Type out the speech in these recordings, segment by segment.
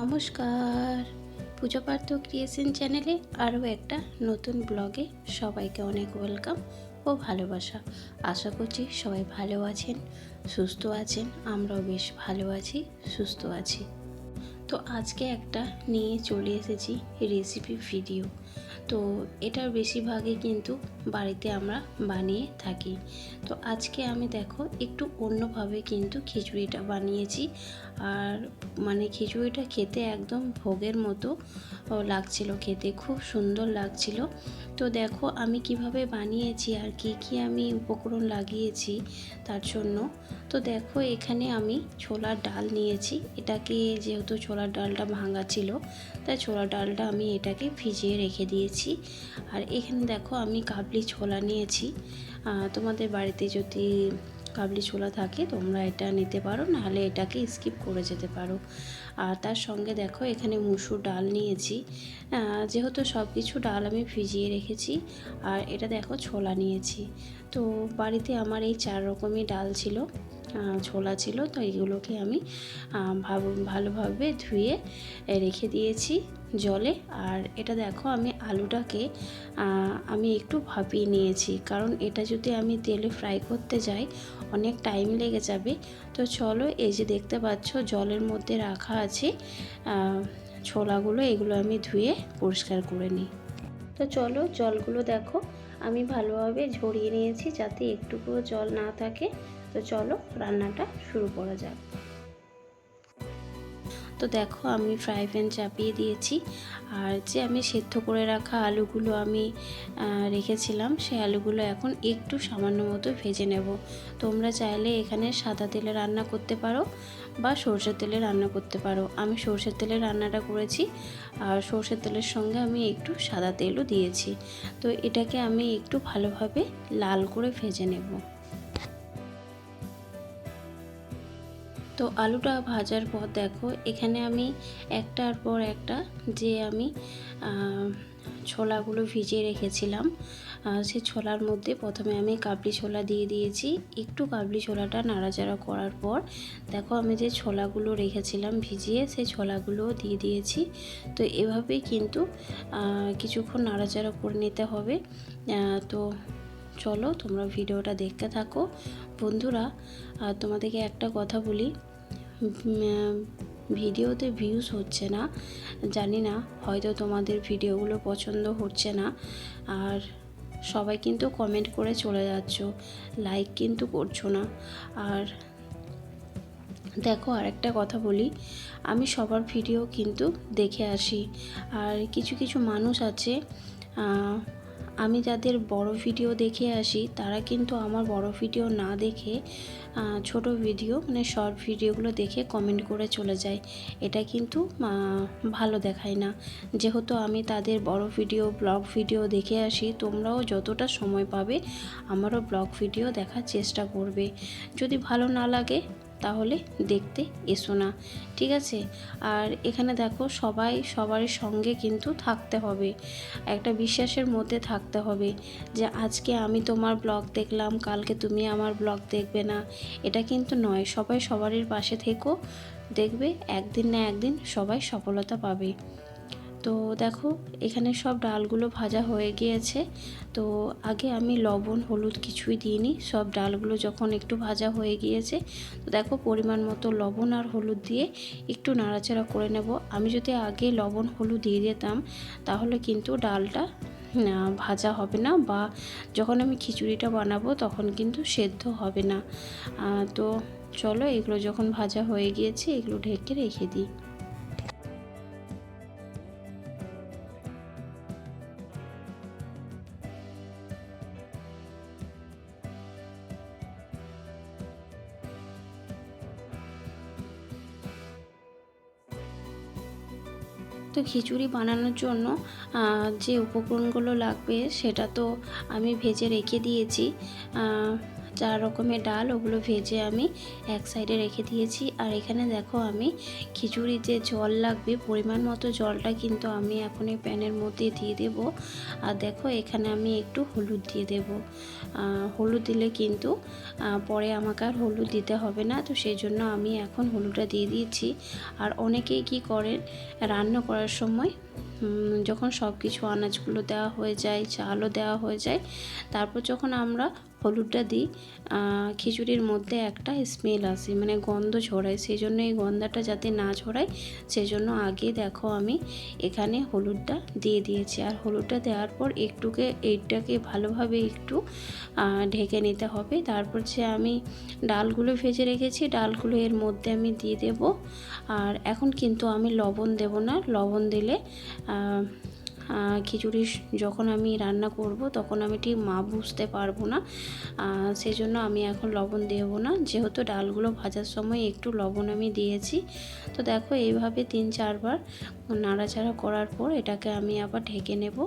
নমস্কার। পুজো পার্থ ক্রিয়েশন চ্যানেলে আরও একটা নতুন ব্লগে সবাইকে অনেক ওয়েলকাম ও ভালোবাসা। আশা করছি সবাই ভালো আছেন, সুস্থ আছেন, আমরাও বেশ ভালো আছি, সুস্থ আছি। তো আজকে একটা নিয়ে চলে এসেছি রেসিপি ভিডিও তো এটার বেশিরভাগই কিন্তু বাড়িতে আমরা বানিয়ে থাকি। তো আজকে আমি দেখো একটু অন্যভাবে কিন্তু খিচুড়িটা বানিয়েছি। আর মানে খিচুড়িটা খেতে একদম ভোগের মতো লাগছিল খেতে, খুব সুন্দর লাগছিল। তো দেখো আমি কীভাবে বানিয়েছি আর কি কি আমি উপকরণ লাগিয়েছি তার জন্য। তো দেখো এখানে আমি ছোলার ডাল নিয়েছি। এটাকে যেহেতু ছোলার ডালটা ভাঙা ছিল, তাই ছোলার ডালটা আমি এটাকে ভিজিয়ে রেখে দিয়েছি। আর এখানে দেখো আমি কাবলি ছোলা নিয়েছি। তোমাদের বাড়িতে যদি কাবলি ছোলা থাকে তোমরা এটা নিতে পারো, নাহলে এটাকে স্কিপ করে যেতে পারো। আর তার সঙ্গে দেখো এখানে মুসুর ডাল নিয়েছি। যেহেতু সব কিছু ডাল আমি ভিজিয়ে রেখেছি, আর এটা দেখো ছোলা নিয়েছি। তো বাড়িতে আমার এই চার রকমই ডাল ছিল ছোলা ছিল, তো এগুলোকে আমি ভাব- ভালোভাবে ধুয়ে রেখে দিয়েছি। জলে। আর এটা দেখো, আমি আলুটাকে আমি একটু ভাপিয়ে নিয়েছি। কারণ এটা যদি আমি তেলে ফ্রাই করতে যাই, অনেক টাইম লেগে যাবে। তো চলো, এই যে দেখতে পাচ্ছ, জলের মধ্যে রাখা আছে ছোলাগুলো, এগুলো আমি ধুয়ে পরিষ্কার করে নিই। তো চলো, জলগুলো দেখো, আমি ভালোভাবে ঝরিয়ে নিয়েছি যাতে একটুকুও জল না থাকে। তো চলো, রান্নাটা শুরু করা যাক। তো দেখো আমি ফ্রাই প্যান চাপিয়ে দিয়েছি। আর যে আমি সেদ্ধ করে রাখা আলুগুলো আমি রেখেছিলাম সেই আলুগুলো এখন একটু সামান্য মতো ভেজে নেব। তোমরা চাইলে এখানে সাদা তেলে রান্না করতে পারো বা সর্ষের তেলে রান্না করতে পারো। আমি সর্ষের তেলে রান্নাটা করেছি আর সর্ষের তেলের সঙ্গে আমি একটু সাদা তেলও দিয়েছি। তো এটাকে আমি একটু ভালোভাবে লাল করে ভেজে নেব। তো আলুটা ভাজার পর দেখো, এখানে আমি একটার পর একটা যে আমি ছোলাগুলো ভিজিয়ে রেখেছিলাম সে ছোলার মধ্যে প্রথমে আমি কাবলি ছোলা দিয়ে দিয়েছি। একটু কাবলি ছোলাটা নাড়াচাড়া করার পর দেখো আমি যে ছোলাগুলো রেখেছিলাম ভিজিয়ে সেই ছোলাগুলোও দিয়ে দিয়েছি। তো এভাবেই কিন্তু কিছুক্ষণ নাড়াচাড়া করে নিতে হবে। তো চলো তোমরা ভিডিওটা দেখতে থাকো। বন্ধুরা তোমাদেরকে একটা কথা বলি। ভিডিওতে ভিউজ হচ্ছে না। জানি না, হয়তো তোমাদের ভিডিওগুলো পছন্দ হচ্ছে না। আর সবাই কিন্তু কমেন্ট করে চলে যাচ্ছ লাইক কিন্তু করছ না। আর দেখো, আরেকটা কথা বলি, আমি সবার ভিডিও কিন্তু দেখে আসি। আর কিছু কিছু মানুষ আছে আমি যাদের বড় ভিডিও দেখে আসি, তারা কিন্তু আমার বড় ভিডিও না দেখে ছোট ভিডিও মানে শর্ট ভিডিওগুলো দেখে কমেন্ট করে চলে যায়। এটা কিন্তু ভালো দেখায় না। যেহেতু আমি তাদের বড় ভিডিও ব্লগ ভিডিও দেখে আসি, তোমরাও যতটা সময় পাবে, আমারও ব্লগ ভিডিও দেখার চেষ্টা করবে। যদি ভালো না লাগে তাহলে দেখতে এসো না, ঠিক আছে? আর এখানে দেখো সবাই সবার সঙ্গে কিন্তু থাকতে হবে। একটা বিশ্বাসের মধ্যে থাকতে হবে যে আজকে আমি তোমার ব্লগ দেখলাম, কালকে তুমি আমার ব্লগ দেখবে না। এটা কিন্তু নয়, সবাই সবারই পাশে থেকো, দেখবে একদিন না একদিন সবাই সফলতা পাবে। তো দেখো, এখানে সব ডালগুলো ভাজা হয়ে গিয়েছে। তো আগে আমি লবণ, হলুদ কিছুই দিইনি। সব ডালগুলো যখন একটু ভাজা হয়ে গিয়েছে, তো দেখো পরিমাণ মতো লবণ আর হলুদ দিয়ে একটু নাড়াচাড়া করে নেব। আমি যদি আগে লবণ, হলুদ দিয়ে দিতাম, তাহলে কিন্তু ডালটা ভাজা হবে না বা যখন আমি খিচুড়িটা বানাবো তখন কিন্তু সেদ্ধ হবে না। তো চলো এগুলো যখন ভাজা হয়ে গিয়েছে, এগুলো ঢেকে রেখে দিই। তো খিচুড়ি বানানোর জন্য যে উপকরণগুলো লাগবে সেটা তো আমি ভেজে রেখে দিয়েছি। চার রকমের ডাল, ওগুলো ভেজে আমি এক সাইডে রেখে দিয়েছি। আর এখানে দেখো আমি খিচুড়ির যে জল লাগবে, পরিমাণ মতো জলটা কিন্তু আমি এখন এই প্যানের মধ্যে দিয়ে দেব। আর দেখো এখানে আমি একটু হলুদ দিয়ে দেব। হলুদ দিলে কিন্তু পরে আমাকে আর হলুদ দিতে হবে না। তো সেই জন্য আমি এখন হলুদটা দিয়ে দিয়েছি। আর অনেকেই কি করেন, রান্না করার সময় যখন সব কিছু আনাজগুলো দেওয়া হয়ে যায়, চালও দেওয়া হয়ে যায়, তারপর যখন আমরা হলুদটা দিই খিচুড়ির মধ্যে একটা স্মেল আসে মানে গন্ধ ছড়ায়। সেই জন্য এই গন্ধাটা যাতে না ছড়ায় সেই জন্য আগে দেখো আমি এখানে হলুদটা দিয়ে দিয়েছি। আর হলুদটা দেওয়ার পর একটুকে, এইটাকে ভালোভাবে একটু ঢেকে নিতে হবে। তারপর যে আমি ডালগুলো ভেজে রেখেছি, ডালগুলো এর মধ্যে আমি দিয়ে দেব। আর এখন কিন্তু আমি লবণ দেব না। লবণ দিলে খিচুড়ি যখন আমি রান্না করব তখন আমি ঠিক মা বুঝতে পারব না। সেজন্য আমি এখন লবণ দেবো না। যেহেতু ডালগুলো ভাজার সময় একটু লবণ আমি দিয়েছি। তো দেখো এইভাবে তিন চারবার নাড়াচাড়া করার পর এটাকে আমি আবার ঢেকে নেব।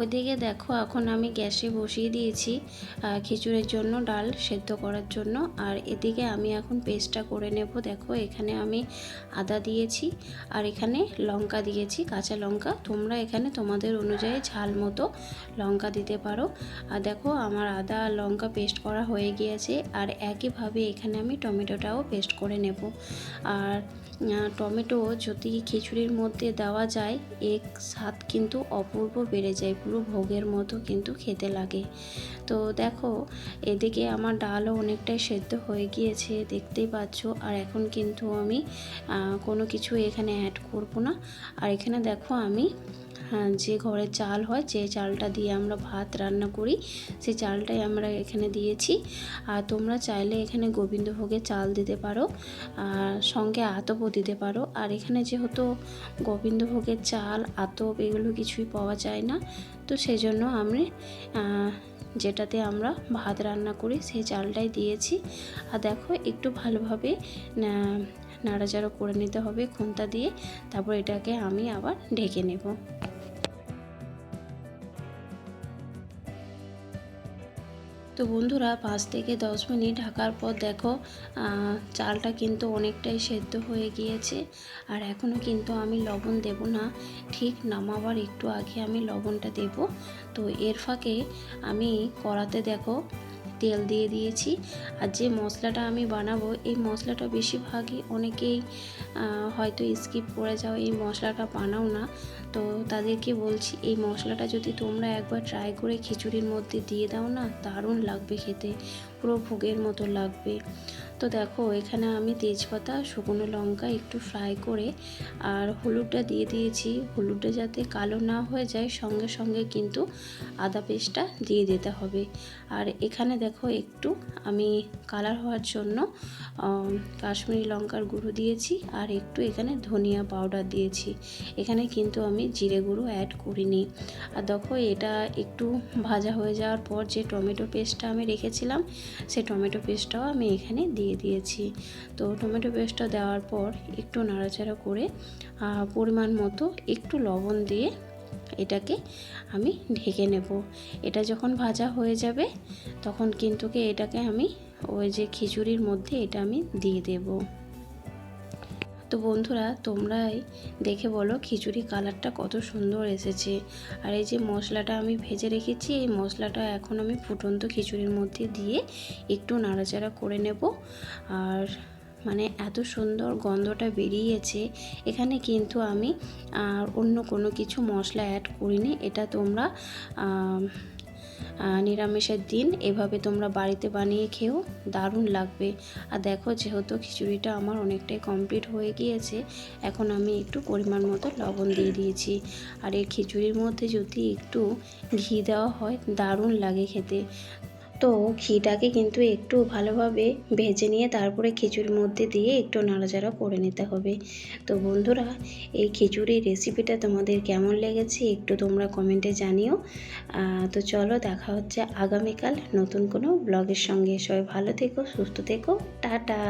ওইদিকে দেখো, এখন আমি গ্যাসে বসিয়ে দিয়েছি খিচুড়ির জন্য, ডাল সেদ্ধ করার জন্য। আর এদিকে আমি এখন পেস্টটা করে নেব। দেখো, এখানে আমি আদা দিয়েছি আর এখানে লঙ্কা দিয়েছি, কাঁচা লঙ্কা। তোমরা এখানে তোমাদের অনুযায়ী ঝাল মতো লঙ্কা দিতে পারো। আর দেখো, আমার আদা আর লঙ্কা পেস্ট করা হয়ে গিয়েছে। আর একইভাবে এখানে আমি টমেটোটাও পেস্ট করে নেব। আর টমেটো যদি খিচুড়ির মধ্যে দেওয়া যায় এক স্বাদ কিন্তু অপূর্ব বেড়ে যায় পুরো ভোগের মতো কিন্তু খেতে লাগে। তো দেখো, এদিকে আমার ডালও অনেকটাই সেদ্ধ হয়ে গিয়েছে, দেখতেই পাচ্ছ। আর এখন কিন্তু আমি কোনো কিছু এখানে অ্যাড করব না। আর এখানে দেখো আমি যে ঘরের চাল হয়, যে চালটা দিয়ে আমরা ভাত রান্না করি সেই চালটাই আমরা এখানে দিয়েছি। আর তোমরা চাইলে এখানে গোবিন্দভোগের চাল দিতে পারো, আর সঙ্গে আতপও দিতে পারো। আর এখানে যেহেতু গোবিন্দভোগের চাল, আতপ এগুলো কিছুই পাওয়া যায় না তো সেই জন্য আমি যেটাতে আমরা ভাত রান্না করি সেই চালটাই দিয়েছি। আর দেখো একটু ভালোভাবে নাড়াচাড়া করে নিতে হবে খুন্তা দিয়ে। তারপর এটাকে আমি আবার ঢেকে নেব। তো বন্ধুরা পাঁচ থেকে দশ মিনিট ঢাকার পর দেখো চালটা কিন্তু অনেকটাই সেদ্ধ হয়ে গিয়েছে। আর এখনও কিন্তু আমি লবণ দেব না, ঠিক নামাবার একটু আগে আমি লবণটা দেব। তো এর ফাঁকে আমি কড়াতে দেখো তেল দিয়ে দিয়েছি। আর যে মশলাটা আমি বানাবো, এই মশলাটা বেশিরভাগই অনেকেই হয়তো স্কিপ করে যাও, এই মশলাটা বানাও না। তো তাদেরকে বলছি, এই মশলাটা যদি তোমরা একবার ট্রাই করে খিচুড়ির মধ্যে দিয়ে দাও না, দারুণ লাগবে খেতে। পুরো ভোগের মতো লাগবে। তো দেখো, এখানে আমি তেজপাতা, শুকনো লঙ্কা একটু ফ্রাই করে আর হলুদটা দিয়ে দিয়েছি। হলুদটা যাতে কালো না হয়ে যায়, সঙ্গে সঙ্গে কিন্তু আদা পেস্টটা দিয়ে দিতে হবে। আর এখানে দেখো, একটু আমি কালার হওয়ার জন্য কাশ্মীরি লঙ্কার গুঁড়ো দিয়েছি আর একটু এখানে ধনিয়া পাউডার দিয়েছি। এখানে কিন্তু আমি জিরে গুঁড়ো অ্যাড করিনি। আর দেখো, এটা একটু ভাজা হয়ে যাওয়ার পর যে টমেটো পেস্টটা আমি রেখেছিলাম সেই টমেটো পেস্টটাও আমি এখানে দিয়ে দিয়েছি। তো টমেটো পেস্টটা দেওয়ার পর একটু নাড়াচাড়া করে পরিমাণ মতো একটু লবণ দিয়ে এটাকে আমি ঢেকে নেব। এটা যখন ভাজা হয়ে যাবে, তখন কিন্তু এটাকে আমি ওই যে খিচুড়ির মধ্যে এটা আমি দিয়ে দেবো। তো বন্ধুরা, তোমরাই দেখে বলো খিচুড়ি কালারটা কত সুন্দর এসেছে। আর এই যে মশলাটা আমি ভেজে রেখেছি, এই মশলাটা এখন আমি ফুটন্ত খিচুড়ির মধ্যে দিয়ে একটু নাড়াচাড়া করে নেব। আর মানে এত সুন্দর গন্ধটা বেরিয়েছে, এখানে কিন্তু আমি আর অন্য কোনো কিছু মশলা অ্যাড করিনি। এটা তোমরা নিরামিষের দিন, এভাবে তোমরা বাড়িতে বানিয়ে খেও, দারুণ লাগবে। আর দেখো, যেহেতু খিচুড়িটা আমার অনেকটাই কমপ্লিট হয়ে গিয়েছে, এখন আমি একটু পরিমাণ মতো লবণ দিয়ে দিয়েছি। আর এই খিচুড়ির মধ্যে যদি একটু ঘি দেওয়া হয়, দারুণ লাগে খেতে। তো ঘিটাকে কিন্তু একটু ভালোভাবে ভেজে নিয়ে তারপরে খিচুড়ির মধ্যে দিয়ে একটু নাড়াচাড়া করে নিতে হবে। তো বন্ধুরা, এই খিচুড়ির রেসিপিটা তোমাদের কেমন লেগেছে একটু তোমরা কমেন্টে জানিও। তো চলো দেখা হচ্ছে আগামীকাল নতুন কোনো ব্লগের সঙ্গে। সবাই ভালো থেকো, সুস্থ থেকো। টাটা!